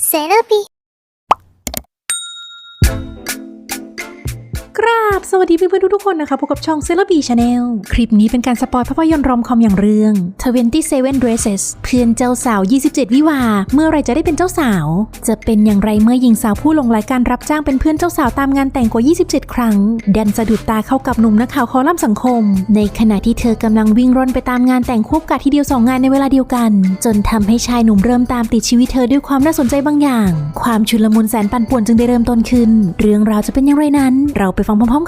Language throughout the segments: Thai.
Therapy. ราบสวัสดีเพื่อนๆทุกคนนะคะพบกับช่องเซเลบีชาแนลคลิปนี้เป็นการสปอยภาพยนตร์รอมคอมอย่างเรื่อง 27 Dresses เพื่อนเจ้าสาว 27 วิวา เมื่อไรจะได้เป็นเจ้าสาว จะเป็นอย่างไรเมื่อหญิงสาวผู้ลงไหลการรับจ้างเป็นเพื่อนเจ้าสาวตามงานแต่งกว่า 27 ครั้ง ดันสะดุดตาเข้ากับหนุ่มนักข่าวคอลัมน์สังคม ในขณะที่เธอกำลังวิ่งร่อนไปตามงานแต่งควบกัดทีเดียวสองงานในเวลาเดียวกัน จนทำให้ชายหนุ่มเริ่มตามติดชีวิตเธอด้วยความน่าสนใจบางอย่าง ความชุลมุนแสนปั่นป่วนจึงได้เริ่มต้นขึ้น เรื่องราวจะเป็นอย่างไรนั้น เราไปฟังพร้อมๆ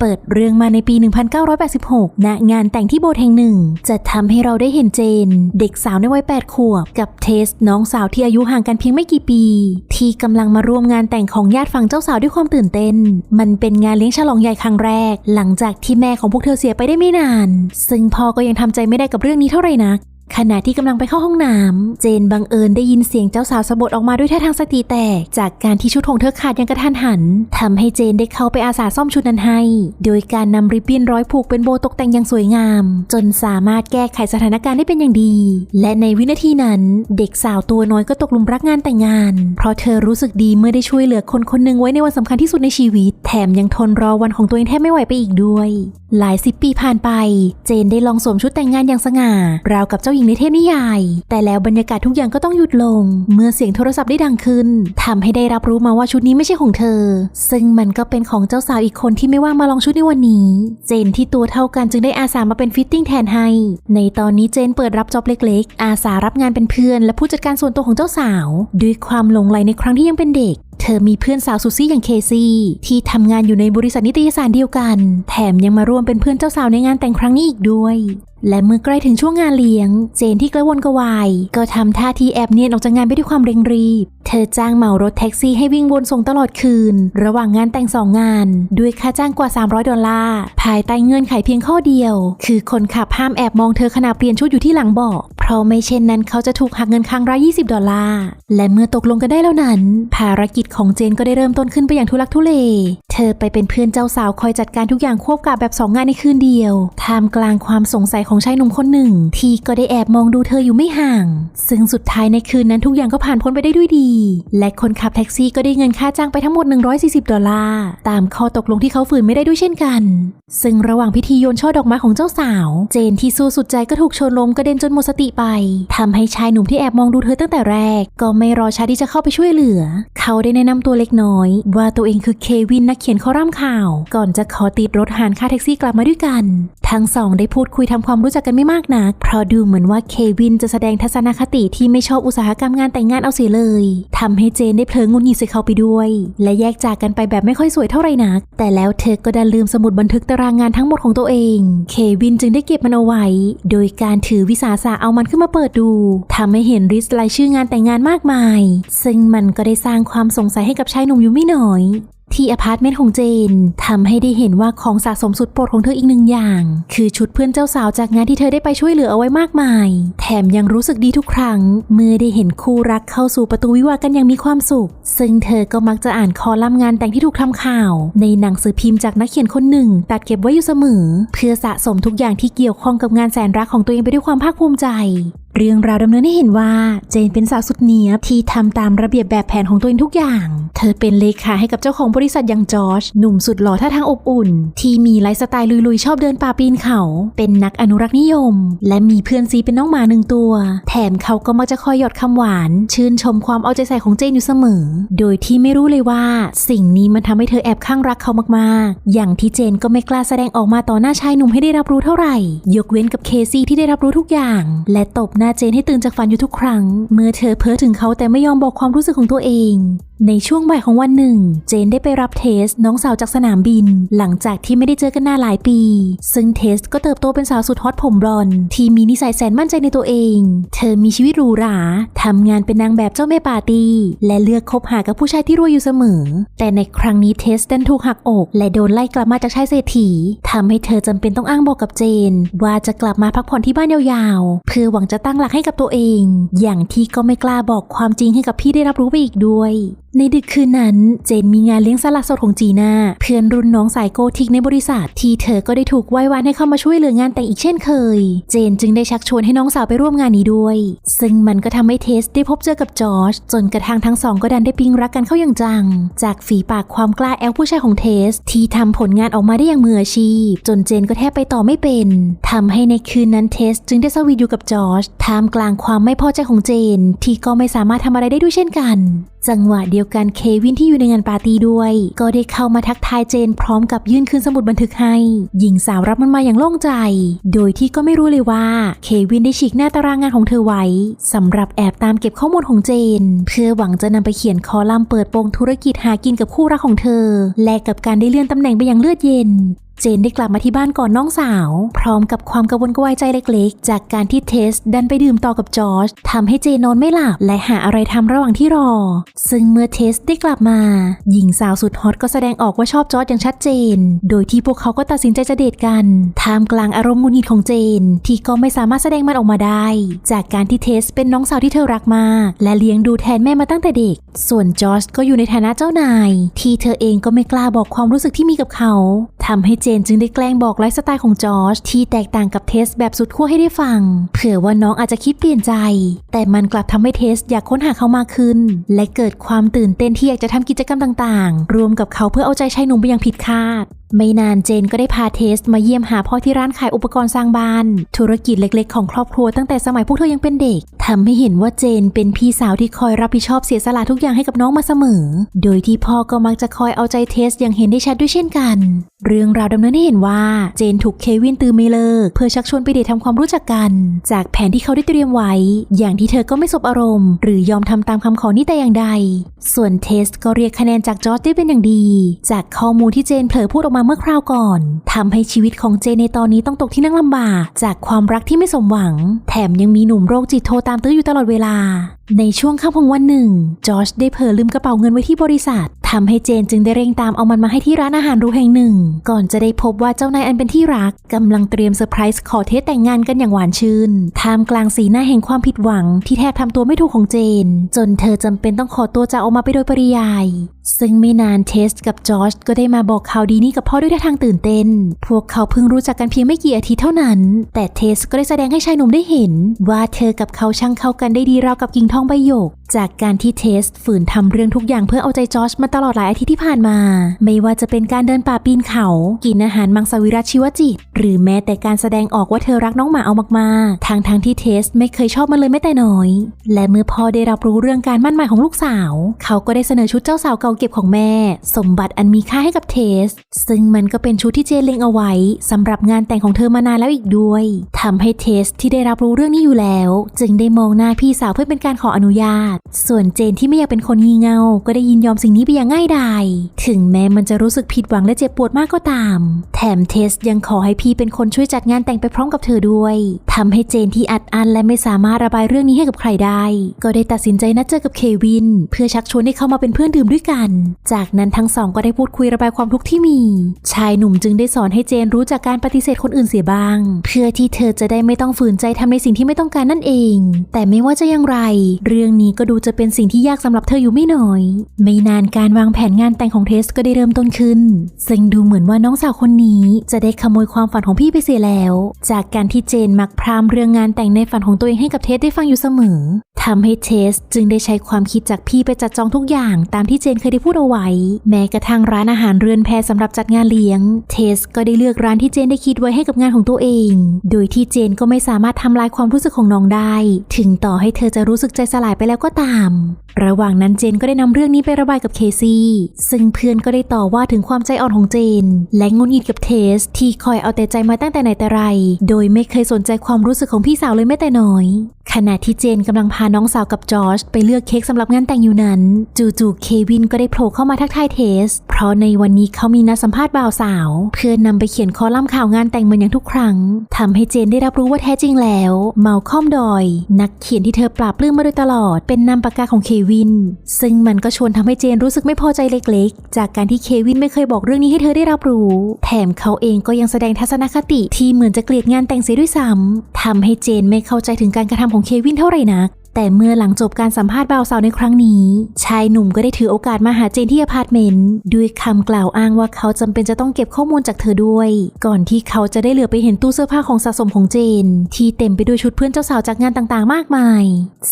เปิดเรื่องมาในปี 1986 ณ งานแต่งที่โบสถ์แห่งหนึ่ง จะทำให้เราได้เห็นเจน เด็กสาวในวัย 8 ขวบ กับเทส น้องสาวที่อายุห่างกันเพียงไม่กี่ปี ที่กำลังมาร่วมงานแต่งของญาติฝั่งเจ้าสาวด้วยความตื่นเต้น มันเป็นงานเลี้ยงฉลองใหญ่ครั้งแรก หลังจากที่แม่ของพวกเธอเสียไปได้ไม่นาน ซึ่งพ่อก็ยังทำใจไม่ได้กับเรื่องนี้เท่าไหร่นัก ขณะที่กำลังไปเข้าห้องน้ำเจนบังเอิญได้ยินเสียงเจ้าสาวสะบดออกมาด้วยท่าทางสติแตก จากการที่ชุดของเธอขาดอย่างกระทันหันทำให้เจนได้เข้าไปอาสาซ่อมชุดนั้นให้ โดยการนำริบบิ้นร้อยผูกเป็นโบตกแต่งอย่างสวยงาม จนสามารถแก้ไขสถานการณ์ได้เป็นอย่างดี และในวินาทีนั้น เด็กสาวตัวน้อยก็ตกลุมรักงานแต่งงาน เพราะเธอรู้สึกดีเมื่อได้ช่วยเหลือคนคนหนึ่งไว้ในวันสำคัญที่สุดในชีวิต แถมยังทนรอวันของตัวเองแทบไม่ไหวไปอีกด้วย หลายสิบปีผ่านไป เจนได้ลองสวมชุดแต่งงานอย่างสง่าราวกับเจ้าหญิงในเทพนิยาย แต่แล้วบรรยากาศทุกอย่างก็ต้องหยุดลง เมื่อเสียงโทรศัพท์ได้ดังขึ้นทำให้ได้รับรู้มาว่าชุดนี้ไม่ใช่ของเธอ ซึ่งมันก็เป็นของเจ้าสาวอีกคนที่ไม่ว่างมาลองชุดในวันนี้ เจนที่ตัวเท่ากันจึงได้อาสามาเป็นฟิตติ้งแทนให้ ในตอนนี้เจนเปิดรับจ็อบเล็ก ๆ อาสารับงานเป็นเพื่อน และผู้จัดการส่วนตัวของเจ้าสาว ด้วยความหลงใหลในครั้งที่ยังเป็นเด็ก เธอมีเพื่อนสาวสุซี่อย่างเคซี่ที่ทำงานอยู่ในบริษัทนิตยสารเดียวกัน แถมยังมาร่วมเป็นเพื่อนเจ้าสาวในงานแต่งครั้งนี้อีกด้วย และเมื่อใกล้ถึงช่วงงานเลี้ยง เจนที่กระวนกระวาย ก็ทำท่าทีแอบเนียนออกจากงานไปด้วยความเร่งรีบ เธอจ้างเหมารถแท็กซี่ให้วิ่งวนส่งตลอดคืน ระหว่างงานแต่งสองงาน ด้วยค่าจ้างกว่า 300 ดอลลาร์ภายใต้เงื่อนไขเพียงข้อเดียว คือคนขับห้ามแอบมองเธอขณะเปลี่ยนชุดอยู่ที่หลังเบาะเพราะไม่เช่นนั้นเขาจะถูกหักเงินค้างราย20 ดอลลาร์และเมื่อตกลงกันได้แล้วนั้น ภารกิจของเจนก็ได้เริ่มต้นขึ้นไปอย่างทุลักทุเล เธอไปเป็นเพื่อนเจ้าสาวคอยจัดการทุกอย่างควบกับแบบสองงานในคืนเดียว ท่ามกลางความสงสัยของชายหนุ่มคนหนึ่ง ที่ก็ได้แอบมองดูเธออยู่ไม่ห่าง ซึ่งสุดท้ายในคืนนั้นทุกอย่างก็ผ่านพ้นไปได้ด้วยดี และคนขับแท็กซี่ก็ได้เงินค่าจ้างไปทั้งหมด 140 ดอลลาร์ ตามข้อตกลงที่เขาฝืนไม่ได้ด้วยเช่นกัน ซึ่งระหว่างพิธีโยนช่อดอกไม้ของเจ้าสาว เจนที่สู้สุดใจก็ถูกชนล้มกระเด็นจนหมดสติไปทำให้ชายหนุ่มที่แอบมองดูเธอตั้งแต่แรก ก็ไม่รอช้าที่จะเข้าไปช่วยเหลือ เขาได้แนะนำตัวเล็กน้อย ว่าตัวเองคือเควินนักเขียนคอลัมน์ข่าว ก่อนจะขอติดรถหารค่าแท็กซี่กลับมาด้วยกัน ทั้งสองได้พูดคุยทำความรู้จักกันไม่มากนักเพราะดูเหมือนว่าเควินจะแสดงทัศนคติที่ไม่ชอบอุตสาหกรรมงานแต่งงานเอาเสียเลยทำให้เจนได้เพลิงงุนหงิดใส่เขาไปด้วย และแยกจากกันไปแบบไม่ค่อยสวยเท่าไหร่นัก แต่แล้วเธอก็ดันลืมสมุดบันทึกตารางงานทั้งหมดของตัวเอง เควินจึงได้เก็บมันเอาไว้ โดยการถือวิสาสะเอามันขึ้นมาเปิดดูทำให้เห็นริสต์รายชื่องานแต่งงานมากมาย ซึ่งมันก็ได้สร้างความสงสัยให้กับชายหนุ่มอยู่ไม่น้อย ที่อพาร์ตเมนต์ของเจนทำให้ได้เห็นว่าของสะสมสุดโปรดของเธออีกหนึ่งอย่าง คือชุดเพื่อนเจ้าสาวจากงานที่เธอได้ไปช่วยเหลือเอาไว้มากมาย แถมยังรู้สึกดีทุกครั้ง เมื่อได้เห็นคู่รักเข้าสู่ประตูวิวากันอย่างมีความสุข ซึ่งเธอก็มักจะอ่านคอลัมน์งานแต่งที่ถูกทำข่าว ในหนังสือพิมพ์จากนักเขียนคนหนึ่ง ตัดเก็บไว้อยู่เสมอ เพื่อสะสมทุกอย่างที่เกี่ยวข้องกับงานแสนรักของตัวเองไปด้วยความภาคภูมิใจ เรื่องราวดำเนินให้เห็นว่าเจนเป็นสาวสุดเนียบที่ทำตามระเบียบแบบแผนของตัวเองทุกอย่าง เธอเป็นเลขาให้กับเจ้าของบริษัทอย่างจอร์จหนุ่มสุดหล่อท่าทางอบอุ่น ที่มีไลฟ์สไตล์ลุยๆ ชอบเดินป่าปีนเขา เป็นนักอนุรักษ์นิยม และมีเพื่อนซีเป็นน้องหมาหนึ่งตัว แถมเขาก็มักจะคอยหยอดคำหวาน ชื่นชมความเอาใจใส่ของเจนอยู่เสมอ โดยที่ไม่รู้เลยว่า สิ่งนี้มันทำให้เธอแอบข้างรักเขามากๆ อย่างที่เจนก็ไม่กล้าแสดงออกมาต่อหน้าชายหนุ่มให้ได้รับรู้เท่าไหร่ ยกเว้นกับเคซี่ที่ได้รับรู้ทุกอย่าง และตบหน้าเจนให้ตื่นจากฝันอยู่ทุกครั้ง เมื่อเธอเพ้อถึงเขาแต่ไม่ยอมบอกความรู้สึกของตัวเอง ในช่วงบ่ายของวันหนึ่ง เจนได้ไปรับเทสน้องสาวจากสนามบิน หลังจากที่ไม่ได้เจอกันนานหลายปี ซึ่งเทสก็เติบโตเป็นสาวสุดฮอตผมบลอนด์ที่มีนิสัยแสนมั่นใจในตัวเอง เธอมีชีวิตหรูหราทำงานเป็นนางแบบเจ้าแม่ปาร์ตี้และเลือกคบหากับผู้ชายที่รวยอยู่เสมอ แต่ในครั้งนี้เทสดันถูกหักอก และโดนไล่กลับมาจากชายเศรษฐีทำให้เธอจำเป็นต้องอ้างบอกกับเจน ว่าจะกลับมาพักผ่อนที่บ้านยาวๆ เพื่อหวังจะตั้งหลักให้กับตัวเอง อย่างที่ก็ไม่กล้าบอกความจริงให้กับพี่ได้รับรู้ไปอีกด้วยในดึกคืนนั้นเจนมีงานเลี้ยงสลัดสดของจีน่าเพื่อนรุ่นน้องสายโกทิกในบริษัท ที่เธอก็ได้ถูกไหว้วานให้เข้ามาช่วยเหลืองานแต่งอีกเช่นเคย เจนจึงได้ชักชวนให้น้องสาวไปร่วมงานนี้ด้วย ซึ่งมันก็ทำให้เทสได้พบเจอกับจอร์จจนกระทั่งทั้งสองก็ดันได้ปิ๊งรักกันเข้าอย่างจัง จากฝีปากความกล้าแอลผู้ชายของเทส ที่ทำผลงานออกมาได้อย่างมืออาชีพ จนเจนก็แทบไปต่อไม่เป็นทำให้ในคืนนั้นเทส จึงได้สวีทอยู่กับจอร์จท่ามกลางความไม่พอใจของเจน ที่ก็ไม่สามารถทำอะไรได้ด้วยเช่นกัน จังหวะเดียวกันเควินที่อยู่ในงานปาร์ตี้ด้วย ก็ได้เข้ามาทักทายเจนพร้อมกับยื่นคืนสมุดบันทึกให้ หญิงสาวรับมันมาอย่างโล่งใจ โดยที่ก็ไม่รู้เลยว่าเควินได้ฉีกหน้าตารางงานของเธอไว้สำหรับแอบตามเก็บข้อมูลของเจน เพื่อหวังจะนำไปเขียนคอลัมน์เปิดโปงธุรกิจหากินกับคู่รักของเธอ แลกกับการได้เลื่อนตำแหน่งไปอย่างเลือดเย็นเจนได้กลับมาที่บ้านก่อนน้องสาว พร้อมกับความกังวลกวายใจเล็กๆ จากการที่เทสดันไปดื่มต่อกับจอร์จทำให้เจนนอนไม่หลับและหาอะไรทำระหว่างที่รอ ซึ่งเมื่อเทสได้กลับมา หญิงสาวสุดฮอตก็แสดงออกว่าชอบจอร์จอย่างชัดเจน โดยที่พวกเขาก็ตัดสินใจจะเดทกันท่ามกลางอารมณ์หงุดหงิดของเจน ที่ก็ไม่สามารถแสดงมันออกมาได้ จากการที่เทสเป็นน้องสาวที่เธอรักมากและเลี้ยงดูแทนแม่มาตั้งแต่เด็ก ส่วนจอร์จก็อยู่ในฐานะเจ้านาย ที่เธอเองก็ไม่กล้าบอกความรู้สึกที่มีกับเขาทำให้เจนจึงได้แกล้งบอกไลฟ์สไตล์ของจอร์จที่แตกต่างกับเทสแบบสุดขั้วให้ได้ฟัง เผื่อว่าน้องอาจจะคิดเปลี่ยนใจ แต่มันกลับทำให้เทสอยากค้นหาเขามากขึ้น และเกิดความตื่นเต้นที่อยากจะทำกิจกรรมต่างๆ รวมกับเขาเพื่อเอาใจชายหนุ่มไปอย่างผิดคาดไม่นานเจนก็ได้พาเทสมาเยี่ยมหาพ่อที่ร้านขายอุปกรณ์สร้างบ้าน ธุรกิจเล็กๆ ของครอบครัวตั้งแต่สมัยพวกเธอยังเป็นเด็กทำให้เห็นว่าเจนเป็นพี่สาวที่คอยรับผิดชอบเสียสละทุกอย่างให้กับน้องมาเสมอ โดยที่พ่อก็มักจะคอยเอาใจเทสอย่างเห็นได้ชัดด้วยเช่นกัน เรื่องราวดำเนินให้เห็นว่าเจนถูกเควินตือไม่เลิก เพื่อชักชวนไปเดททำความรู้จักกัน จากแผนที่เขาได้เตรียมไว้ อย่างที่เธอก็ไม่สบอารมณ์ หรือยอมทำตามคำขอนี้แต่อย่างใด ส่วนเทสก็เรียกคะแนนจากจอร์จได้เป็นอย่างดี จากข้อมูลที่เจนเผลอพูดออกมาเมื่อคราวก่อนทำให้ชีวิตของเจนในตอนนี้ต้องตกที่นั่งลำบาก จากความรักที่ไม่สมหวัง แถมยังมีหนุ่มโรคจิตโทรตามตื้ออยู่ตลอดเวลา ในช่วงค่ำของวันหนึ่งจอร์จได้เผลอลืมกระเป๋าเงินไว้ที่บริษัททำให้เจนจึงได้เร่งตามเอามันมาให้ที่ร้านอาหารรูแห่งหนึ่ง ก่อนจะได้พบว่าเจ้านายอันเป็นที่รักกำลังเตรียมเซอร์ไพรส์ขอเทสแต่งงานกันอย่างหวานชื่นท่ามกลางสีหน้าแห่งความผิดหวังที่แทบทำตัวไม่ถูกของเจน จนเธอจำเป็นต้องขอตัวจากออกมาไปโดยปริยาย ซึ่งไม่นานเทสกับจอร์จก็ได้มาบอกข่าวดีนี้กับพ่อด้วยท่าทางตื่นเต้น พวกเขาเพิ่งรู้จักกันเพียงไม่กี่อาทิตย์เท่านั้น แต่เทสก็ได้แสดงให้ชายหนุ่มได้เห็น ว่าเธอกับเขาช่างเข้ากันได้ดีราวกับกิ่งทองใบหยก จากการที่เทสฝืนทำเรื่องทุกอย่างเพื่อเอาใจจอร์จมาตลอดหลายอาทิตย์ที่ผ่านมา ไม่ว่าจะเป็นการเดินป่าปีนเขา กินอาหารมังสวิรัตชีวจิต หรือแม้แต่การแสดงออกว่าเธอรักน้องหมาเอามากๆทางทางที่เทสไม่เคยชอบมันเลยแม้แต่น้อย และเมื่อพ่อได้รับรู้เรื่องการมั่นหมายของลูกสาว เขาก็ได้เสนอชุดเจ้าสาวเก่าเก็บของแม่ สมบัติอันมีค่าให้กับเทส ซึ่งมันก็เป็นชุดที่เจนเล็งเอาไว้สำหรับงานแต่งของเธอมานานแล้วอีกด้วยทำให้เทสที่ได้รับรู้เรื่องนี้อยู่แล้ว จึงได้มองหน้าพี่สาวเพื่อเป็นการขออนุญาต ส่วนเจนที่ไม่อยากเป็นคนงี่เง่าก็ได้ยินยอมสิ่งนี้ไปอย่างง่ายดาย ถึงแม้มันจะรู้สึกผิดหวังและเจ็บปวดมากก็ตาม แถมเทสยังขอให้พี่เป็นคนช่วยจัดงานแต่งไปพร้อมกับเธอด้วยทำให้เจนที่อัดอั้นและไม่สามารถระบายเรื่องนี้ให้กับใครได้ ก็ได้ตัดสินใจนัดเจอกับเควิน เพื่อชักชวนให้เข้ามาเป็นเพื่อนดื่มด้วยกัน จากนั้นทั้งสองก็ได้พูดคุยระบายความทุกข์ที่มี ชายหนุ่มจึงได้สอนให้เจนรู้จักการปฏิเสธคนอื่นเสียบ้าง เพื่อที่เธอจะได้ไม่ต้องฝืนใจทำในสิ่งที่ไม่ต้องการนั่นเอง แต่ไม่ว่าจะอย่างไรเรื่องนี้ก็ดูจะเป็นสิ่งที่ยากสำหรับเธออยู่ไม่น้อย ไม่นานการวางแผนงานแต่งของเทสก็ได้เริ่มต้นขึ้น ซึ่งดูเหมือนว่าน้องสาวคนนี้จะได้ขโมยความฝันของพี่ไปเสียแล้ว จากการที่เจนมักพรามเรื่องงานแต่งในฝันของตัวเองให้กับเทสได้ฟังอยู่เสมอ ทำให้เทสจึงได้ใช้ความคิดจากพี่ไปจัดจองทุกอย่างตามที่เจนเคยได้พูดเอาไว้ แม้กระทั่งร้านอาหารเรือนแพสำหรับจัดงานเลี้ยงเทสก็ได้เลือกร้านที่เจนได้คิดไว้ให้กับงานของตัวเอง โดยที่เจนก็ไม่สามารถทำลายความรู้สึกของน้องได้ ถึงต่อให้เธอจะรู้สึกใจสลายไปแล้วก็ตาม ระหว่างนั้นเจนก็ได้นำเรื่องนี้ไประบายกับเคซี่ ซึ่งเพื่อนก็ได้ต่อว่าถึงความใจอ่อนของเจน และงุนงิดกับเทส ที่คอยเอาแต่ใจมาตั้งแต่ไหนแต่ไร โดยไม่เคยสนใจความรู้สึกของพี่สาวเลยแม้แต่น้อยขณะที่เจนกำลังพาน้องสาวกับจอร์จไปเลือกเค้กสำหรับงานแต่งอยู่นั้น จู่ๆเควินก็ได้โผล่เข้ามาทักทายเทส เพราะในวันนี้เขามีนัดสัมภาษณ์บ่าวสาว เพื่อนนำไปเขียนคอลัมน์ข่าวงานแต่งเหมือนอย่างทุกครั้งทำให้เจนได้รับรู้ว่าแท้จริงแล้วเมาคอมดอย นักเขียนที่เธอปราบปลื้มมาโดยตลอด เป็นนามปากกาของเควิน ซึ่งมันก็ชวนทำให้เจนรู้สึกไม่พอใจเล็กๆ จากการที่เควินไม่เคยบอกเรื่องนี้ให้เธอได้รับรู้ แถมเขาเองก็ยังแสดงทัศนคติที่เหมือนจะเกลียดงานแต่งเสียด้วยซ้ำทำให้เจนไม่เข้าใจถึงการกระทำของเควินเท่าไหร่นัก แต่เมื่อหลังจบการสัมภาษณ์บ่าวสาวในครั้งนี้ ชายหนุ่มก็ได้ถือโอกาสมาหาเจนที่อพาร์ตเมนต์ด้วยคำกล่าวอ้างว่าเขาจำเป็นจะต้องเก็บข้อมูลจากเธอด้วย ก่อนที่เขาจะได้เหลือไปเห็นตู้เสื้อผ้าของสะสมของเจน ที่เต็มไปด้วยชุดเพื่อนเจ้าสาวจากงานต่างๆ มากมาย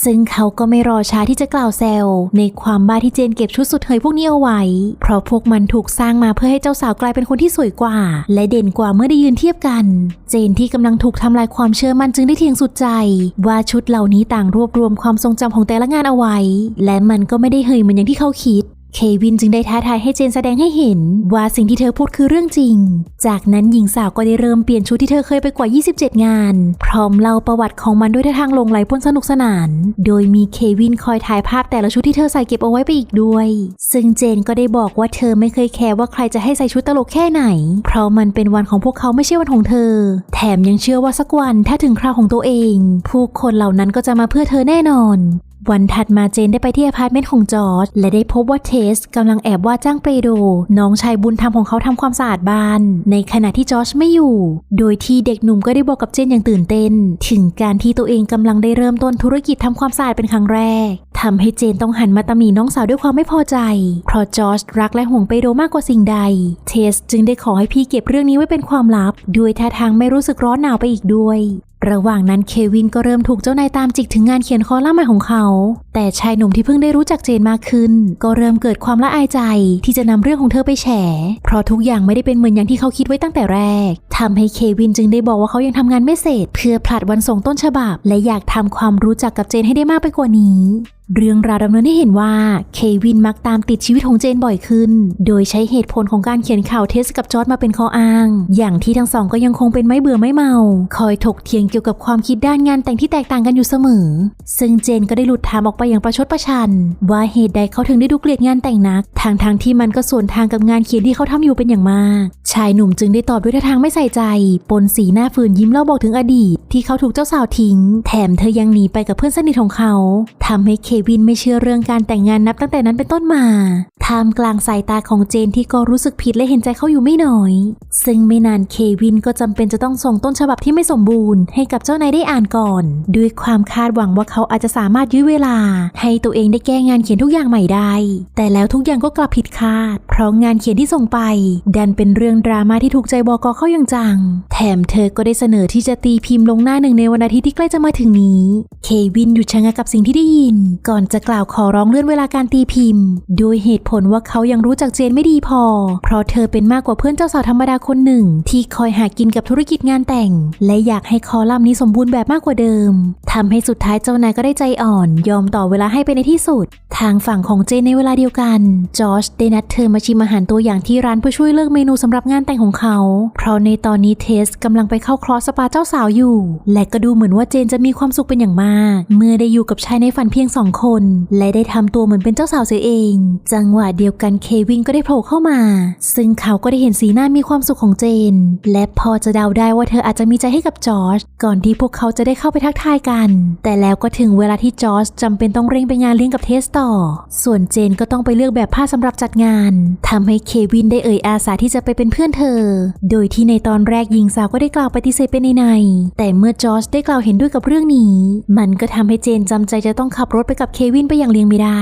ซึ่งเขาก็ไม่รอช้าที่จะกล่าวแซวในความบ้าที่เจนเก็บชุดสุดเฮยพวกนี้เอาไว้ เพราะพวกมันถูกสร้างมาเพื่อให้เจ้าสาวกลายเป็นคนที่สวยกว่า และเด่นกว่าเมื่อได้ยืนเทียบกัน เจนที่กำลังถูกทำลายความเชื่อมั่นจึงได้เทียงสุดใจ ว่าชุดเหล่านี้ต่างรวบรวมความทรงจำของแต่ละงานเอาไว้ และมันก็ไม่ได้เฮยเหมือนอย่างที่เขาคิด เควินจึงได้ท้าทายให้เจนแสดงให้เห็น ว่าสิ่งที่เธอพูดคือเรื่องจริง จากนั้นหญิงสาวก็ได้เริ่มเปลี่ยนชุดที่เธอเคยไปกว่า 27 งาน พร้อมเล่าประวัติของมันด้วยท่าทางลงไหลปนสนุกสนาน โดยมีเควินคอยถ่ายภาพแต่ละชุดที่เธอใส่เก็บเอาไว้ไปอีกด้วย ซึ่งเจนก็ได้บอกว่าเธอไม่เคยแคร์ว่าใครจะให้ใส่ชุดตลกแค่ไหน เพราะมันเป็นวันของพวกเขาไม่ใช่วันของเธอ แถมยังเชื่อว่าสักวันถ้าถึงคราวของตัวเอง ผู้คนเหล่านั้นก็จะมาเพื่อเธอแน่นอน วันถัดมาเจนได้ไปที่อพาร์ตเมนต์ของจอร์จและได้พบว่าเทสกำลังแอบว่าจ้างเปโดน้องชายบุญธรรมของเขาทำความสะอาดบ้าน ในขณะที่จอร์จไม่อยู่ โดยที่เด็กหนุ่มก็ได้บอกกับเจนอย่างตื่นเต้น ถึงการที่ตัวเองกำลังได้เริ่มต้นธุรกิจทำความสะอาดเป็นครั้งแรกทำให้เจนต้องหันมาตำหนิน้องสาวด้วยความไม่พอใจ เพราะจอร์จรักและห่วงเปโดมากกว่าสิ่งใด เทสจึงได้ขอให้พี่เก็บเรื่องนี้ไว้เป็นความลับ ด้วยท่าทางไม่รู้สึกร้อนหนาวไปอีกด้วย ระหว่างนั้นเควินก็เริ่มถูกเจ้านายตามจิกถึงงานเขียนคอลัมน์ใหม่ของเขา แต่ชายหนุ่มที่เพิ่งได้รู้จักเจนมากขึ้น ก็เริ่มเกิดความละอายใจที่จะนำเรื่องของเธอไปแฉ เพราะทุกอย่างไม่ได้เป็นเหมือนอย่างที่เขาคิดไว้ตั้งแต่แรกทำให้เควินจึงได้บอกว่าเขายังทำงานไม่เสร็จ เพื่อผลัดวันส่งต้นฉบับ และอยากทำความรู้จักกับเจนให้ได้มากไปกว่านี้ เรื่องราวดำเนินให้เห็นว่า เควินมักตามติดชีวิตของเจนบ่อยขึ้น โดยใช้เหตุผลของการเขียนข่าวเทสกับจอร์ดมาเป็นข้ออ้าง อย่างที่ทั้งสองก็ยังคงเป็นไม่เบื่อไม่เมา คอยถกเถียงเกี่ยวกับความคิดด้านงานแต่งที่แตกต่างกันอยู่เสมอ ซึ่งเจนก็ได้หลุดถามออกไปอย่างประชดประชัน ว่าเหตุใดเขาถึงได้ดูเกลียดงานแต่งนัก ทางทางที่มันก็ส่วนทางกับงานเขียนที่เขาทำอยู่เป็นอย่างมาก ชายหนุ่มจึงได้ตอบด้วยท่าทางไม่ใส่ใจ ปนสีหน้าฝืนยิ้มเล่าบอกถึงอดีต ที่เขาถูกเจ้าสาวทิ้ง แถมเธอยังหนีไปกับเพื่อนสนิทของเขา ทำให้เควินไม่เชื่อเรื่องการแต่งงานนับตั้งแต่นั้นเป็นต้นมาท่ามกลางสายตาของเจนที่ก็รู้สึกผิดและเห็นใจเขาอยู่ไม่น้อย ซึ่งไม่นานเควินก็จำเป็นจะต้องส่งต้นฉบับที่ไม่สมบูรณ์ให้กับเจ้านายได้อ่านก่อน ด้วยความคาดหวังว่าเขาอาจจะสามารถยื้อเวลา ให้ตัวเองได้แก้งานเขียนทุกอย่างใหม่ได้ แต่แล้วทุกอย่างก็กลับผิดคาด เพราะงานเขียนที่ส่งไป ดันเป็นเรื่องดราม่าที่ถูกใจบอกอเข้าอย่างจัง แถมเธอก็ได้เสนอที่จะตีพิมพ์ลงหน้าหนึ่งในวันอาทิตย์ที่ใกล้จะมาถึงนี้ เควินหยุดชะงักกับสิ่งที่ได้ยินก่อนจะกล่าวขอร้องเลื่อนเวลาการตีพิมพ์ โดยเหตุผลว่าเขายังรู้จักเจนไม่ดีพอ เพราะเธอเป็นมากกว่าเพื่อนเจ้าสาวธรรมดาคนหนึ่ง ที่คอยหากินกับธุรกิจงานแต่ง และอยากให้คอลัมน์นี้สมบูรณ์แบบมากกว่าเดิมทำให้สุดท้ายเจ้านายก็ได้ใจอ่อน ยอมต่อเวลาให้ไปในที่สุด ทางฝั่งของเจนในเวลาเดียวกัน จอร์จได้นัดเธอมาชิมอาหารตัวอย่างที่ร้านเพื่อช่วยเลือกเมนูสำหรับงานแต่งของเขา เพราะในตอนนี้เทสกำลังไปเข้าคลอสสปาเจ้าสาวอยู่ และก็ดูเหมือนว่าเจนจะมีความสุขเป็นอย่างมาก เมื่อได้อยู่กับชายในฝันเพียงสองคน และได้ทำตัวเหมือนเป็นเจ้าสาวเสียเอง จังหวะเดียวกันเควินก็ได้โผล่เข้ามา ซึ่งเขาก็ได้เห็นสีหน้ามีความสุขของเจน และพอจะเดาได้ว่าเธออาจจะมีใจให้กับจอร์จก่อนที่พวกเขาจะได้เข้าไปทักทายกัน แต่แล้วก็ถึงเวลาที่จอร์จจำเป็นต้องเร่งไปงานเลี้ยงกับเทสต่อ ส่วนเจนก็ต้องไปเลือกแบบผ้าสำหรับจัดงานทำให้เควินได้เอ่ยอาสาที่จะไปเป็นเพื่อนเธอ โดยที่ในตอนแรกหญิงสาวก็ได้กล่าวปฏิเสธไปในในแต่เมื่อจอร์จได้กล่าวเห็นด้วยกับเรื่องนี้ มันก็ทำให้เจนจำใจจะต้องขัขับรถไปกับเควินไปอย่างเลียงไม่ได้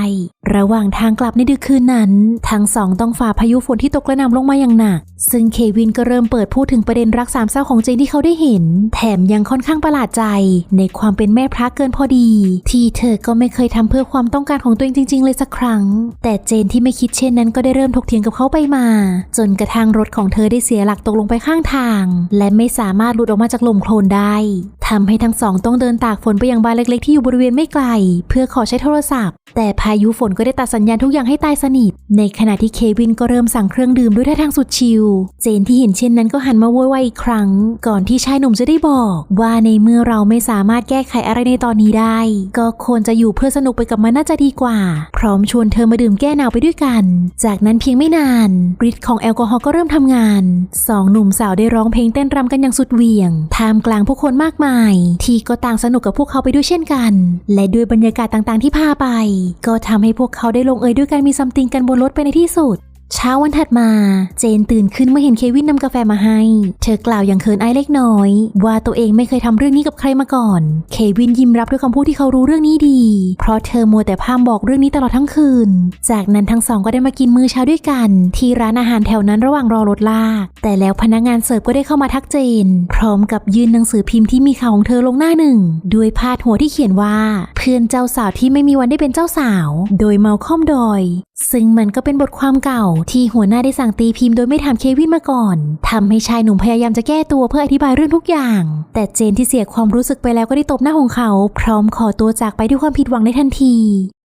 ระหว่างทางกลับในดึกคืนนั้น ทั้งสองต้องฝ่าพายุฝนที่ตกกระหน่ำลงมาอย่างหนัก ซึ่งเควินก็เริ่มเปิดพูดถึงประเด็นรักสามเศร้าของเจนที่เขาได้เห็น แถมยังค่อนข้างประหลาดใจ ในความเป็นแม่พระเกินพอดี ที่เธอก็ไม่เคยทำเพื่อความต้องการของตัวเองจริง ๆ เลยสักครั้ง แต่เจนที่ไม่คิดเช่นนั้นก็ได้เริ่มถกเถียงกับเขาไปมา จนกระทั่งรถของเธอได้เสียหลักตกลงไปข้างทาง และไม่สามารถหลุดออกมาจากลมโคลนได้ ทำให้ทั้งสองต้องเดินตากฝนไปยังบ้านเล็กๆที่อยู่บริเวณไม่ไกล เพื่อขอใช้โทรศัพท์ แต่พายุฝนก็ได้ตัดสัญญาณทุกอย่างให้ตายสนิท ในขณะที่เควินก็เริ่มสั่งเครื่องดื่มด้วยท่าทางสุดชิล เจนที่เห็นเช่นนั้นก็หันมาโวยวายอีกครั้ง ก่อนที่ชายหนุ่มจะได้บอก ว่าในเมื่อเราไม่สามารถแก้ไขอะไรในตอนนี้ได้ ก็ควรจะอยู่เพื่อสนุกไปกับมันน่าจะดีกว่า พร้อมชวนเธอมาดื่มแก้หนาวไปด้วยกัน จากนั้นเพียงไม่นานฤทธิ์ของแอลกอฮอล์ก็เริ่มทำงานสองหนุ่มสาวได้ร้องเพลงเต้นรำกันอย่างสุดเหวี่ยงท่ามกลางผู้คนมากมายที่ก็ต่างสนุกกับพวกเขาไปด้วยเช่นกัน และด้วยบรรยากาศต่างๆที่พาไป ก็ทำให้พวกเขาได้ลงเอยด้วยการมีซัมติงกันบนรถไปในที่สุด เช้าวันถัดมา เจนตื่นขึ้นเมื่อเห็นเควินนำกาแฟมาให้ เธอกล่าวอย่างเขินอายเล็กน้อย ว่าตัวเองไม่เคยทำเรื่องนี้กับใครมาก่อน เควินยิ้มรับด้วยคำพูดที่เขารู้เรื่องนี้ดี เพราะเธอมัวแต่พร่ำบอกเรื่องนี้ตลอดทั้งคืน จากนั้นทั้งสองก็ได้มากินมื้อเช้าด้วยกัน ที่ร้านอาหารแถวนั้นระหว่างรอรถลาก แต่แล้วพนักงานเสิร์ฟก็ได้เข้ามาทักเจน พร้อมกับยื่นหนังสือพิมพ์ที่มีข่าวของเธอลงหน้าหนึ่งด้วยพาดหัวที่เขียนว่า เพื่อนเจ้าสาวที่ไม่มีวันได้เป็นเจ้าสาว โดยเมาคอมดอย ซึ่งมันก็เป็นบทความเก่าที่หัวหน้าได้สั่งตีพิมพ์โดยไม่ถามเควินมาก่อนทำให้ชายหนุ่มพยายามจะแก้ตัวเพื่ออธิบายเรื่องทุกอย่าง แต่เจนที่เสียความรู้สึกไปแล้วก็ได้ตบหน้าของเขา พร้อมขอตัวจากไปด้วยความผิดหวังในทันที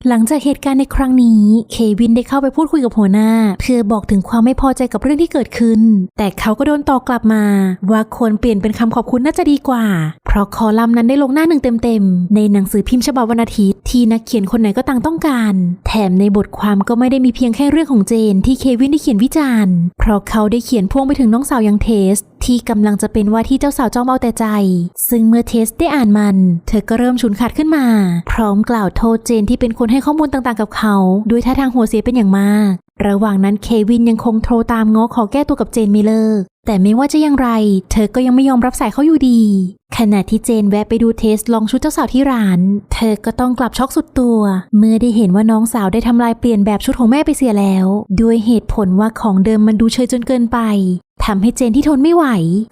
หลังจากเหตุการณ์ในครั้งนี้ เควินได้เข้าไปพูดคุยกับหัวหน้า เพื่อบอกถึงความไม่พอใจกับเรื่องที่เกิดขึ้น แต่เขาก็โดนตอบกลับมา ว่าควรเปลี่ยนเป็นคำขอบคุณน่าจะดีกว่า เพราะคอลัมน์นั้นได้ลงหน้าหนึ่งเต็มๆ ในหนังสือพิมพ์ฉบับวันอาทิตย์ ที่นักเขียนคนไหนก็ต่างต้องการ แถมในบทความก็ไม่ได้มีเพียงแค่เรื่องของเจน ที่เควินได้เขียนวิจารณ์ เพราะเขาได้เขียนพ่วงไปถึงน้องสาวยังเทส ที่กำลังจะเป็นว่าที่เจ้าสาวจอมเอาแต่ใจ ซึ่งเมื่อเทสได้อ่านมัน เธอก็เริ่มฉุนขาดขึ้นมา พร้อมกล่าวโทษเจนที่เป็นคนให้ข้อมูลต่างๆกับเขา ด้วยท่าทางหัวเสียเป็นอย่างมาก ระหว่างนั้นเควินยังคงโทรตามง้อขอแก้ตัวกับเจนไม่เลิกแต่ไม่ว่าจะอย่างไร เธอก็ยังไม่ยอมรับสายเขาอยู่ดี ขณะที่เจนแวะไปดูเทสลองชุดเจ้าสาวที่ร้าน เธอก็ต้องกลับช็อกสุดตัว เมื่อได้เห็นว่าน้องสาวได้ทำลายเปลี่ยนแบบชุดของแม่ไปเสียแล้ว ด้วยเหตุผลว่าของเดิมมันดูเชยจนเกินไป ทำให้เจนที่ทนไม่ไหว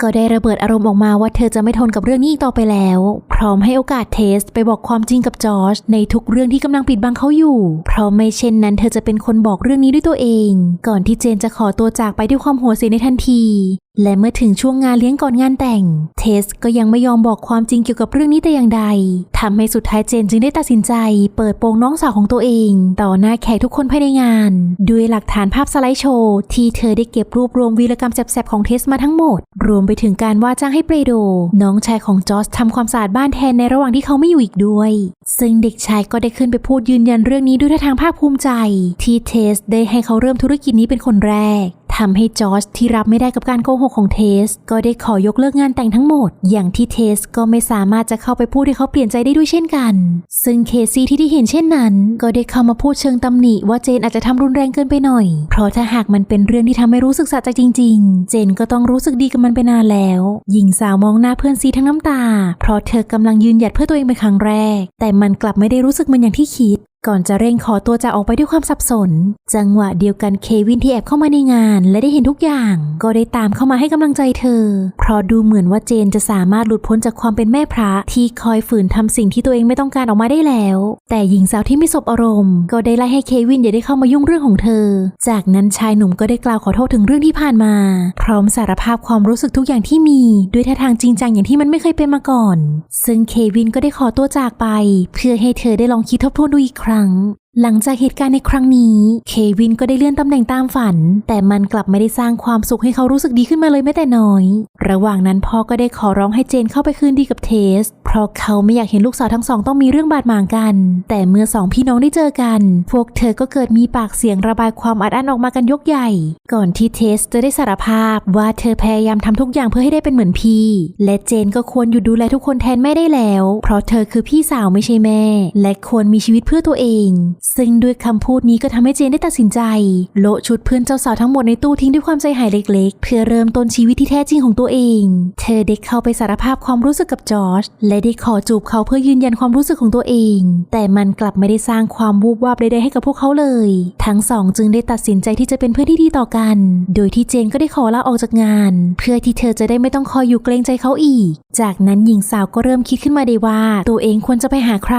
ก็ได้ระเบิดอารมณ์ออกมาว่าเธอจะไม่ทนกับเรื่องนี้อีกต่อไปแล้ว พร้อมให้โอกาสเทสไปบอกความจริงกับจอร์จในทุกเรื่องที่กำลังปิดบังเขาอยู่ เพราะไม่เช่นนั้นเธอจะเป็นคนบอกเรื่องนี้ด้วยตัวเอง ก่อนที่เจนจะขอตัวจากไปด้วยความหัวเสียในทันทีและเมื่อถึงช่วงงานเลี้ยงก่อนงานแต่ง เทสก็ยังไม่ยอมบอกความจริงเกี่ยวกับเรื่องนี้แต่อย่างใดทำให้สุดท้ายเจนจึงได้ตัดสินใจ เปิดโปงน้องสาวของตัวเอง ต่อหน้าแขกทุกคนภายในงาน ด้วยหลักฐานภาพสไลด์โชว์ที่เธอได้เก็บรวบรวมวีรกรรมแสบๆของเทสมาทั้งหมด รวมไปถึงการว่าจ้างให้เปรโด น้องชายของจอร์จทำความสะอาดบ้านแทนในระหว่างที่เขาไม่อยู่อีกด้วย ซึ่งเด็กชายก็ได้ขึ้นไปพูดยืนยันเรื่องนี้ด้วยท่าทางภาคภูมิใจ ที่เทสได้ให้เขาเริ่มธุรกิจนี้เป็นคนแรก ทำให้จอร์จที่รับไม่ได้กับการโกหกของเทส ก็ได้ขอยกเลิกงานแต่งทั้งหมด อย่างที่เทสก็ไม่สามารถจะเข้าไปพูดให้เขาเปลี่ยนใจได้ด้วยเช่นกัน ซึ่งเคซี่ที่ได้เห็นเช่นนั้น ก็ได้เข้ามาพูดเชิงตำหนิว่าเจนอาจจะทำรุนแรงเกินไปหน่อย เพราะถ้าหากมันเป็นเรื่องที่ทำให้รู้สึกสะใจจริง ๆ เจนก็ต้องรู้สึกดีกับมันไปนานแล้วหญิงสาวมองหน้าเพื่อนซีทั้งน้ำตา เพราะเธอกำลังยืนหยัดเพื่อตัวเองเป็นครั้งแรก แต่มันกลับไม่ได้รู้สึกเหมือนอย่างที่คิด ก่อนจะเร่งขอตัวจากออกไปด้วยความสับสน จังหวะเดียวกันเควินที่แอบเข้ามาในงาน และได้เห็นทุกอย่าง ก็ได้ตามเข้ามาให้กำลังใจเธอ เพราะดูเหมือนว่าเจนจะสามารถหลุดพ้นจากความเป็นแม่พระที่คอยฝืนทำสิ่งที่ตัวเองไม่ต้องการออกมาได้แล้ว แต่หญิงสาวที่ไม่สบอารมณ์ ก็ได้ไล่ให้เควินอย่าได้เข้ามายุ่งเรื่องของเธอ จากนั้นชายหนุ่มก็ได้กล่าวขอโทษถึงเรื่องที่ผ่านมา พร้อมสารภาพความรู้สึกทุกอย่างที่มี ด้วยท่าทางจริงจังอย่างที่มันไม่เคยเป็นมาก่อน ซึ่งเควินก็ได้ขอตัวจากไป เพื่อให้เธอได้ลองคิดทบทวนดูอีกครั้งหลังจากเหตุการณ์ในครั้งนี้ เควินก็ได้เลื่อนตำแหน่งตามฝัน แต่มันกลับไม่ได้สร้างความสุขให้เขารู้สึกดีขึ้นมาเลยแม้แต่น้อย ระหว่างนั้นพ่อก็ได้ขอร้องให้เจนเข้าไปคืนดีกับเทส เพราะเขาไม่อยากเห็นลูกสาวทั้งสองต้องมีเรื่องบาดหมางกัน แต่เมื่อสองพี่น้องได้เจอกัน พวกเธอก็เกิดมีปากเสียงระบายความอัดอั้นออกมากันยกใหญ่ ก่อนที่เทสจะได้สารภาพว่าเธอพยายามทำทุกอย่างเพื่อให้ได้เป็นเหมือนพี่ และเจนก็ควรอยู่ดูแลทุกคนแทนแม่ได้แล้ว เพราะเธอคือพี่สาวไม่ใช่แม่ และควรมีชีวิตเพื่อตัวเอง ซึ่งด้วยคำพูดนี้ก็ทำให้เจนได้ตัดสินใจ โละชุดเพื่อนเจ้าสาวทั้งหมดในตู้ทิ้งด้วยความใจหายเล็ก ๆ เพื่อเริ่มต้นชีวิตที่แท้จริงของตัวเอง เธอได้เข้าไปสารภาพความรู้สึกกับจอร์จและได้ขอจูบเขาเพื่อยืนยันความรู้สึกของตัวเอง แต่มันกลับไม่ได้สร้างความวูบวาบใดๆให้กับพวกเขาเลย ทั้งสองจึงได้ตัดสินใจที่จะเป็นเพื่อนที่ดีต่อกัน โดยที่เจนก็ได้ขอลาออกจากงาน เพื่อที่เธอจะได้ไม่ต้องคอยอยู่เกรงใจเขาอีก จากนั้นหญิงสาวก็เริ่มคิดขึ้นมาได้ว่า ตัวเองควรจะไปหาใคร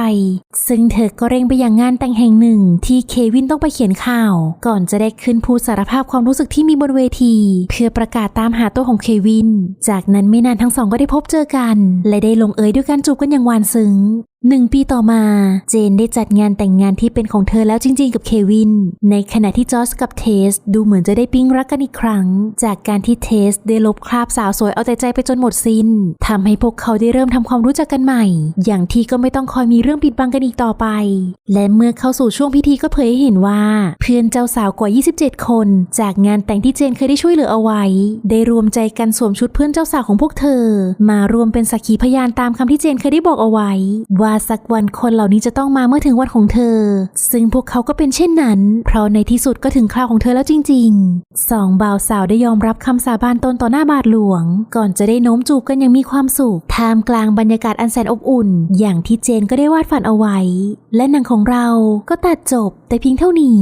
ซึ่งเธอก็เร่งไปยังงานแต่งแห่งหนึ่ง ที่เควินต้องไปเขียนข่าว ก่อนจะได้ขึ้นพูดสารภาพความรู้สึกที่มีบนเวที เพื่อประกาศตามหาตัวของเควิน จากนั้นไม่นานทั้งสองก็ได้พบเจอกัน และได้ลงเอยด้วยกการจูบกันอย่างหวานซึ้ง หนึ่งปีต่อมาเจนได้จัดงานแต่งงานที่เป็นของเธอแล้วจริง ๆ กับเควิน ในขณะที่จอสกับเทสดูเหมือนจะได้ปิ๊งรักกันอีกครั้ง จากการที่เทสได้ลบคราบสาวสวยเอาแต่ใจไปจนหมดสิ้นทำให้พวกเขาได้เริ่มทำความรู้จักกันใหม่ อย่างที่ก็ไม่ต้องคอยมีเรื่องปิดบังกันอีกต่อไป และเมื่อเข้าสู่ช่วงพิธีก็เผยให้เห็นว่า เพื่อนเจ้าสาวกว่า 27 คน จากงานแต่งที่เจนเคยได้ช่วยเหลือเอาไว้ ได้รวมใจกันสวมชุดเพื่อนเจ้าสาวของพวกเธอ มารวมเป็นสักขีพยานตามคำที่เจนเคยได้บอกเอาไว้ว่าว่าสักวันคนเหล่านี้จะต้องมาเมื่อถึงวันของเธอ ซึ่งพวกเขาก็เป็นเช่นนั้น เพราะในที่สุดก็ถึงคราวของเธอแล้วจริงๆสองบ่าวสาวได้ยอมรับคำสาบานตนต่อหน้าบาทหลวง ก่อนจะได้โน้มจูบกันอย่างมีความสุขท่ามกลางบรรยากาศอันแสนอบอุ่น อย่างที่เจนก็ได้วาดฝันเอาไว้ และหนังของเราก็ตัดจบแต่เพียงเท่านี้